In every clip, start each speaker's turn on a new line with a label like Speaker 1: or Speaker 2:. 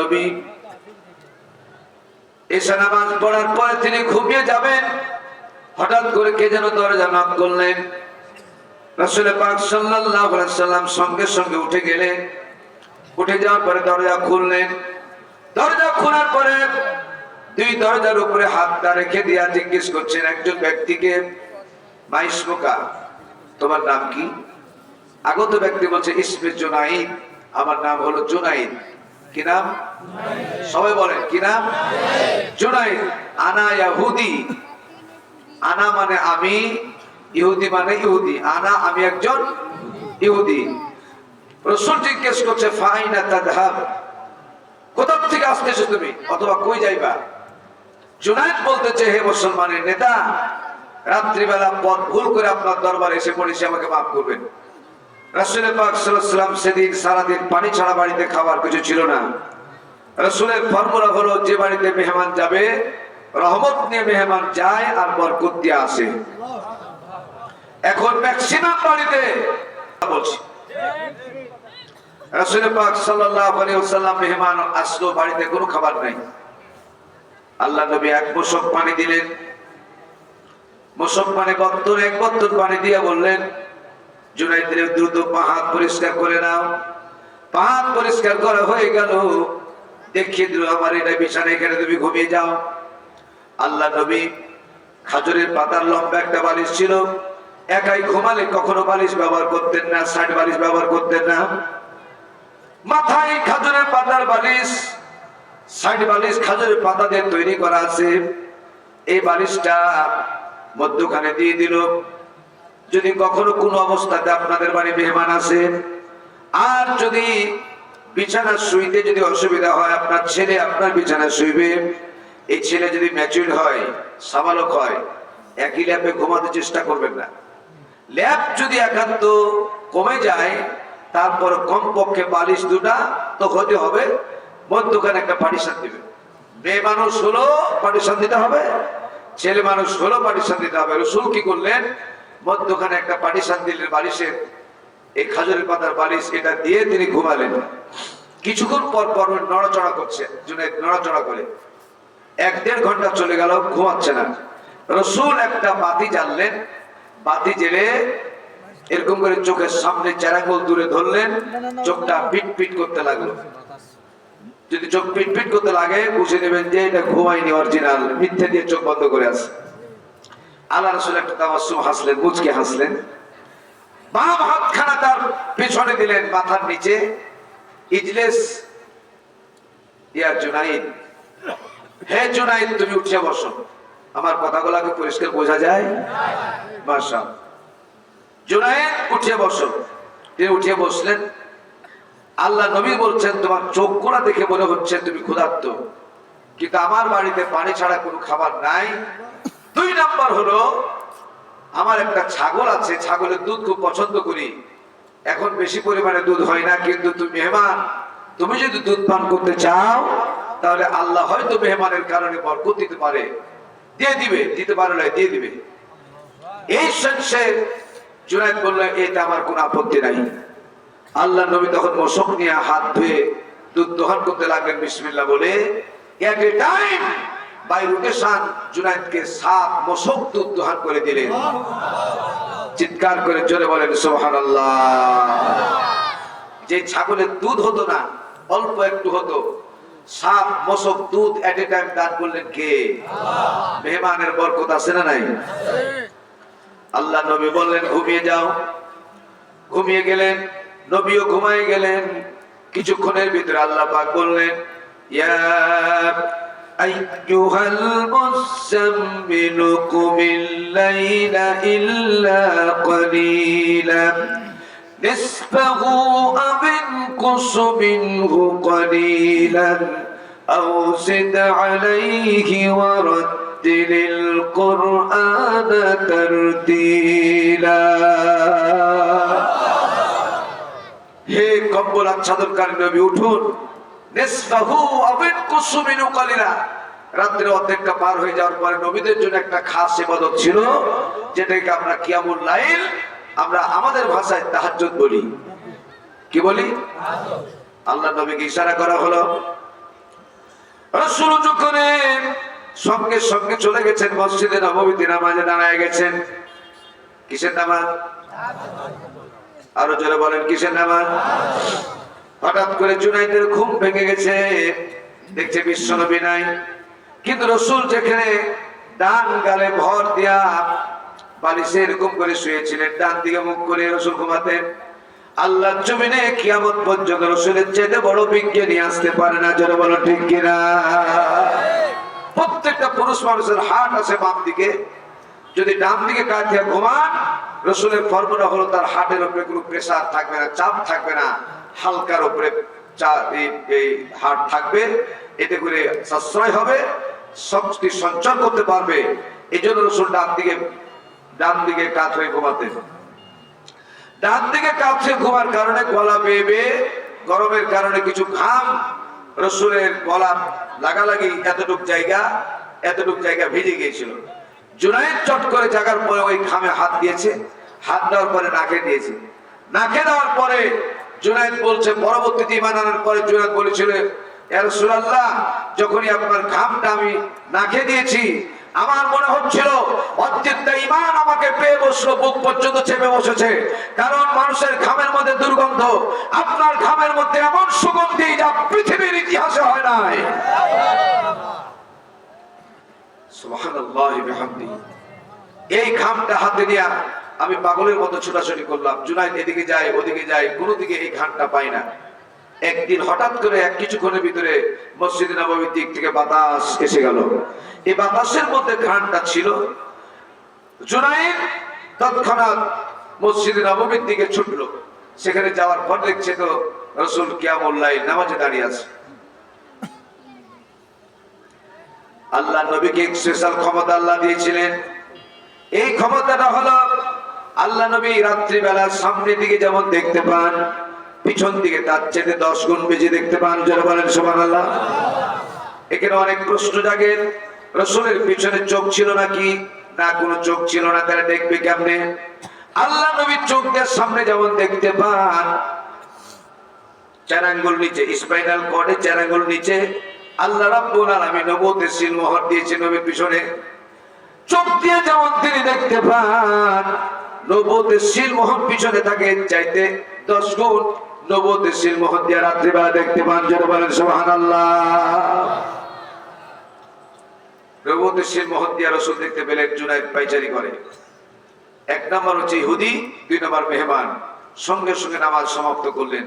Speaker 1: নবী এসা নামাজ পড়ার পরে তিনি ঘুমিয়ে যাবেন। হঠাৎ করে কে যেন দরজা করলেন। রাসূল পাক সাল্লাম সঙ্গে সঙ্গে উঠে গেলেন। উঠে যাওয়ার পরে দরজা খুললেন। দরজা খোলার পরে দুই দরজার উপরে হাতটা রেখে দিয়া জিজ্ঞেস করছেন একজন ব্যক্তিকে মাইসমুকা তোমার নাম কি? আগত ব্যক্তি বলছে, ইসমে জুনাইদ, আমার নাম হলো জুনাইদ। কি নাম? সবাই বলেন, কি নাম? জুনাইদ। আনা ইয়াহুদি। আনা মানে আমি, ইহুদি মানে ইহুদি। আনা আমি একজন ইহুদি। রসুল জিজ্ঞেস করছে, ফাইনা তাদহাব কোথা থেকে আসতেছো তুমি? অথবা কই যাইবা? জুনাইদ বলতেছে, হে মুসলমানের নেতা, রাত্রিবেলা পথ ভুল করে আপনার দরবারে এসে পড়েছি, আমাকে মাফ করবেন। রাসুল পাক সাল্লাম সেদিন সারাদিন পানি ছাড়া বাড়িতে খাবার কিছু ছিল না। রসুলের ফর্মুলা হলো, যে বাড়িতে মেহমান যাবে, রহমত নিয়ে মেহমান যায় আর বরকত দিয়ে আসে। এখন ম্যাক্সিমাম বাড়িতে বলছি। রাসুল পাক সাল্লাল্লাহু আলাইহি মেহমান আসলো, বাড়িতে কোনো খাবার নাই। আল্লাহ নবী এক মোশক পানি দিলেন। মোশক পানি বত্তর এক বত্তর পানি দিয়ে বললেন জুনাইদের দ্রুত পাহাড় পরিষ্কার করে নাও। পাহাড় পরিষ্কার করা হয়ে গেল। দেখিয়ে দিল, আমার এটা বিছানা এখানে তুমি ঘুমিয়ে যাও। আল্লাহ নবী খাজুরের পাতার লম্বা একটা বালিশ ছিল। একাই ঘুমালে কখনো বালিশ ব্যবহার করতেন না, সাইড বালিশ ব্যবহার করতেন না। মাথায় খাজুরের পাতার বালিশ, সাইড বালিশ খাজুরের পাতা দিয়ে তৈরি করা আছে। এই বালিশটা মধ্যখানে দিয়ে দিল। যদি কখনো কোনো অবস্থাতে আপনাদের বাড়ি মেহমান আসে আর যদি বিছানা শুইতে যদি অসুবিধা হয়, আপনার ছেলে আপনার বিছানা শুইবে, এই ছেলে যদি ম্যাচুর হয়, সাবালক হয়, একই ল্যাপে ঘুমাতে চেষ্টা করবেন না। ল্যাপ যদি একান্ত কমে যায়, তারপর কমপক্ষে বালিশ দুটা তো হতে হবে, মধ্যখানে একটা পার্টিশন দিবে। মেয়ে মানুষ হলো পার্টিশন দিতে হবে, ছেলে মানুষ হলো পার্টিশন দিতে হবে। রসুল কি করলেন? মধ্যখানে একটা পার্টিশন দিলেন বালিশের, এই খাজুরের পাতার বালিশ এটা দিয়ে তিনি ঘুমালেন। কিছুক্ষণ পর পর নড়াচড়া করছে নড়াচড়া করে। এক দেড় ঘণ্টা চলে গেল, ঘুমাচ্ছে না। রসুল একটা বাতি জ্বাললেন, বাতি জেলে এরকম করে চোখের সামনে চেরাঙ্গল দূরে ধরলেন, চোখটা পিট পিট করতে লাগল। যদি চোখ পিট পিট করতে লাগে, বুঝে নেবেন যে এটা ঘুমাইনি অরিজিনাল মিথ্যে দিয়ে চোখ বন্ধ করে আছে। আল্লাহ রসুল একটা তামাসুম হাসলেন, মুচকে হাসলেন। বাম হাতখানা তার পেছনে দিলেন, মাথার নিচে। ইজলেস, ইয়া জুনাইদ, হে জুনাইদ, তুমি উঠে বসো। আমার কথাগুলোকে পরিষ্কার বোঝা যায়? বাসা জুনাইদ, উঠে বসো। তিনি উঠে বসলেন। আল্লাহ নবী বলছেন, তোমার চোখগুলা দেখে মনে হচ্ছে তুমি ক্ষুধার্ত। কিন্তু আমার বাড়িতে পানি ছাড়া কোনো খাবার নাই। দুই নাম্বার হলো, আমার একটা ছাগল আছে, ছাগলের দুধ খুব পছন্দ করি। এখন বেশি পরিমাণে দুধ হয় না, কিন্তু তুমি মেহমান, তুমি যদি দুধ পান করতে চাও, তাহলে আল্লাহ হয়তো মেহমানের কারণে বরকত দিতে পারে। দিয়ে দিবে, দিতে পারে না দিয়ে দিবে। এই সেন্সে জুনাইদ বলল এতে আমার কোনো আপত্তি নাই। আল্লাহ নবী তখন মশক নিয়ে হাত ধুয়ে দুধ দোহান করতে লাগলেন, বিসমিল্লাহ বলে এট টাইম বাই রোটেশন জুনাইদকে সাত মশক দুধ দোহান করে দিলেন। চিৎকার করে জোরে বলেন সোহান যে ছাগলের দুধ হতো না, অল্প একটু হতো সাত মশক দুধ এট এ টাইম দান করলেন কে? মেহমানের বরকত আছে না নাই? আল্লাহ নবী বললেন, ঘুমিয়ে যাও। ঘুমিয়ে গেলেন, নবীও ঘুমাই গেলেন। কিছুক্ষণের ভিতরে আল্লাহ পাক বললেন, ইয়া আইয়ুহাল মুসাম্মিল কুমিল লাইলা ইল্লা قليلا نصفه أو انقص منه قليلا أو زد عليه ورتل القرآن ترتيلا হে কম্বল আচ্ছাদনকারী নবী উঠুন রাত্রে অর্ধেকটা পার হয়ে যাওয়ার পরে নবীদের জন্য একটা খাস ছিল, যেটাকে আমরা আমরা আমাদের ভাষায় বলি। কি বলি? নবীকে ইশারা করা হলো। সঙ্গে সঙ্গে চলে গেছেন মসজিদে, নবমীতে নামাজে দাঁড়ায় গেছেন। কিসের নামাজ? আরও জোরে বলেন, কিসের নামাজ? হঠাৎ করে জুনাইদের ঘুম ভেঙে গেছে। দেখছে বিশ্বনবী নাই। কিন্তু রসুল যেখানে ডান গালে ভর দিয়া বালিশে এরকম করে শুয়েছিলেন, ডান দিকে মুখ করে রসুল ঘুমাতেন। আল্লাহ জমিনে কিয়ামত পর্যন্ত রসুলের চেয়ে বড় বিজ্ঞানী আসতে পারে না যারা বলো ঠিক কিনা? প্রত্যেকটা পুরুষ মানুষের হাট আছে বাম দিকে। যদি ডান দিকে কাজ দিয়ে ঘুমান, রসুলের ফর্মুলা হলো তার হাটের উপরে কোনো প্রেসার থাকবে না, চাপ থাকবে না। হালকার উপরে এই- হাট থাকবে, এতে করে সাশ্রয় হবে, শক্তি সঞ্চয় করতে পারবে। এই জন্য রসুল ডান দিকে ডান দিকে কাজ হয়ে ঘুমাতেন। ডান দিকে কাছে ঘুমার কারণে গলা বেয়ে গরমের কারণে কিছু ঘাম, রসুলের গলা লাগালাগি এতটুক জায়গা এতটুক জায়গা ভিজে গিয়েছিল। জুনাইদ চট করে জাগার পরে ওই ঘামে হাত দিয়েছে, হাত দেওয়ার পরে নাকে দিয়েছে। নাকে দেওয়ার পরে জুনাইদ বলছে, পরবর্তীতে ইমান আনার পরে জুনাইদ বলেছিল রাসূলুল্লাহ, যখনই আপনার ঘামটা আমি নাকে দিয়েছি, আমার মনে হচ্ছিল অত্যন্ত ইমান আমাকে পেয়ে বসল, বুক পর্যন্ত চেপে বসেছে কারণ মানুষের ঘামের মধ্যে দুর্গন্ধ, আপনার ঘামের মধ্যে এমন সুগন্ধি যা পৃথিবীর ইতিহাসে হয় নাই। এই ঘামটা হাতে দিয়া আমি পাগলের মতো ছোটাছুটি করলাম। জুনাইদ এদিকে যায়, ওদিকে যায়, কোনো দিকে এই ঘামটা পাই না। একদিন হঠাৎ করে এক কিছুক্ষণের ভিতরে মসজিদ নবমীর দিক থেকে বাতাস এসে গেল। এই বাতাসের মধ্যে ঘানটা ছিল। জুনাইদ তৎক্ষণাৎ মসজিদ নবমীর দিকে ছুটলো। সেখানে যাওয়ার পর দেখছে তো রসুল কিয়ামুল্লাহ নামাজে দাঁড়িয়ে আছে। আল্লাহ নবীকে স্পেশাল ক্ষমতা আল্লাহ দিয়েছিলেন। এই ক্ষমতাটা হলো আল্লাহ নবী রাত্রিবেলা সামনের দিকে যেমন দেখতে পান, পিছন দিকে তার চেয়ে দশ গুণ বেশি দেখতে পান বলেন সমান আল্লাহ এখানে অনেক প্রশ্ন জাগে, রসুলের পিছনে চোখ ছিল নাকি, না কোনো চোখ ছিল না, তারা দেখবে কেমনে? আল্লাহ নবীর চোখ দিয়ে সামনে যেমন দেখতে পান চার আঙ্গুল নিচে স্পাইনাল কর্ডে চার আঙ্গুল নিচে, আল্লাহ রাব্বুল আলামিন সিল মোহর দিয়েছে নবীর পিছনে। চোখ দিয়ে যেমন তিনি দেখতে পান নবুয়তের সিল মোহর পিছনে থাকে, চাইতে দশ গুণ নবুয়তের সিল মোহর দিয়ে রাত্রিবেলা দেখতে পান, যেন বলেন সিল মোহর দিয়ে রসুল দেখতে পাইচারি করে। এক হচ্ছে ইহুদি, দুই নম্বর মেহমান। সঙ্গে সঙ্গে নামাজ সমাপ্ত করলেন।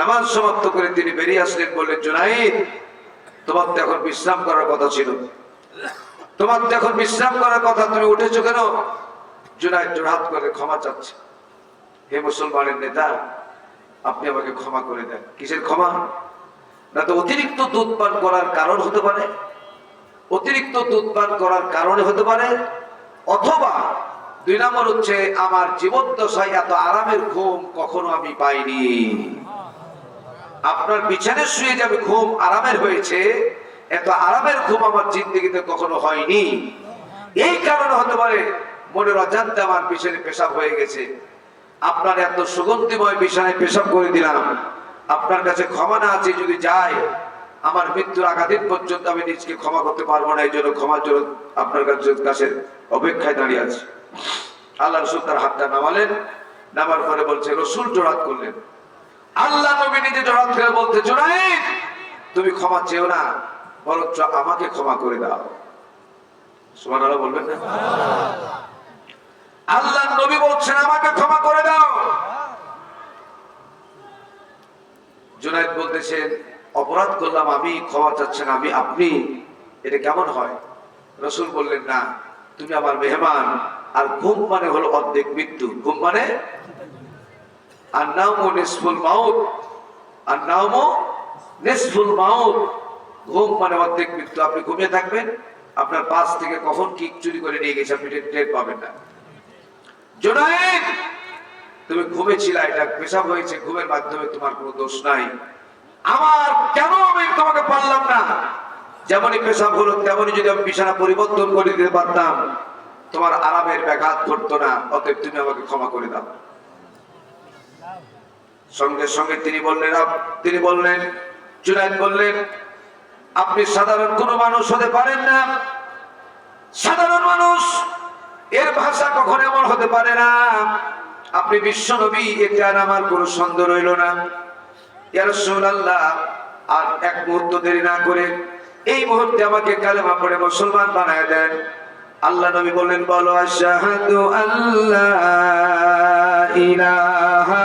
Speaker 1: নামাজ সমাপ্ত করে তিনি বেরিয়ে আসলেন, বললেন, জুনাইদ, তোমার তো এখন বিশ্রাম করার কথা ছিল। তোমার তো এখন বিশ্রাম করার কথা তুমি উঠেছো কেন? জুনাইদ জোড়হাত করে ক্ষমা চাচ্ছে। হে মুসলমানের নেতা, আপনি আমাকে ক্ষমা করে দেন। কিসের ক্ষমা? না তো অতিরিক্ত দুধ পান করার কারণ হতে পারে, অতিরিক্ত দুধ পান করার কারণে হতে পারে, অথবা দুই নম্বর হচ্ছে, আমার জীবন জীবদ্দশায় এত আরামের ঘুম কখনো আমি পাইনি। আপনার বিছানে শুয়ে যাবে ঘুম আরামের হয়েছে, এত আরামের ঘুম আমার জিন্দগিতে কখনো হয়নি। এই কারণে হতে পারে মনের অজান্তে আমার পিছনে পেশাব হয়ে গেছে। আপনার এত সুগন্ধিময় বিছানায় পেশাব করে দিলাম। আপনার কাছে ক্ষমা না আছে যদি যায়, আমার মৃত্যুর আঘাতের পর্যন্ত আমি নিজকে ক্ষমা করতে পারব না এই জন্য ক্ষমার জন্য আপনার কাছে কাছে অপেক্ষায় দাঁড়িয়ে আছে। আল্লাহ রসুল তার হাতটা নামালেন, নামার পরে বলছে, রসুল জোড়াত করলেন। আল্লাহ নবী নিজে জোড়াত করে বলতে জোড়াইদ তুমি ক্ষমা চেও না, বরঞ্চ আমাকে ক্ষমা করে দাও। সুমান বলবেন না? আল্লাহ নবী বলছেন, আমাকে ক্ষমা করে দাও। জুনাইদ বলতেছেন, অপরাধ করলাম আমি, ক্ষমা চাচ্ছেন আমি, আপনি? এটা কেমন হয়? রসুল বললেন, না, তুমি আমার মেহমান, আর ঘুম মানে হলো অর্ধেক মৃত্যু। ঘুম মানে? আর নামও নিসফুল মাউত আর নামও নিসফুল মাউত। ঘুম মানে অর্ধেক মৃত্যু। আপনি ঘুমিয়ে থাকবেন, আপনার পাশ থেকে কখন কি চুরি করে নিয়ে গেছে, আপনি টের পাবেন না। জোনায়েদ, তুমি ঘুমেছিলা এটা পেশাব হয়েছে, ঘুমের মাধ্যমে তোমার কোনো দোষ নাই। আমার কেন আমি তোমাকে পারলাম না? যেমনই পেশাব হলো, তেমনই যদি আমি বিছানা পরিবর্তন করে দিতে পারতাম, তোমার আরামের ব্যাঘাত ঘটতো না, অতএব তুমি আমাকে ক্ষমা করে দাও। সঙ্গে সঙ্গে তিনি বললেন তিনি বললেন জুনাইদ বললেন, আপনি সাধারণ কোনো মানুষ হতে পারেন না। সাধারণ মানুষ এর ভাষা কখন এমন হতে পারে না? আপনি বিশ্ব নবী আর আমার কোনো সন্দেহ রইল না। আর এক মুহূর্ত দেরি না করে এই মুহূর্তে আমাকে কালেমা পড়ে মুসলমান বানায় দেন। আল্লাহ নবী বললেন, বলো, আশহাদু আল্লাহ ইলাহা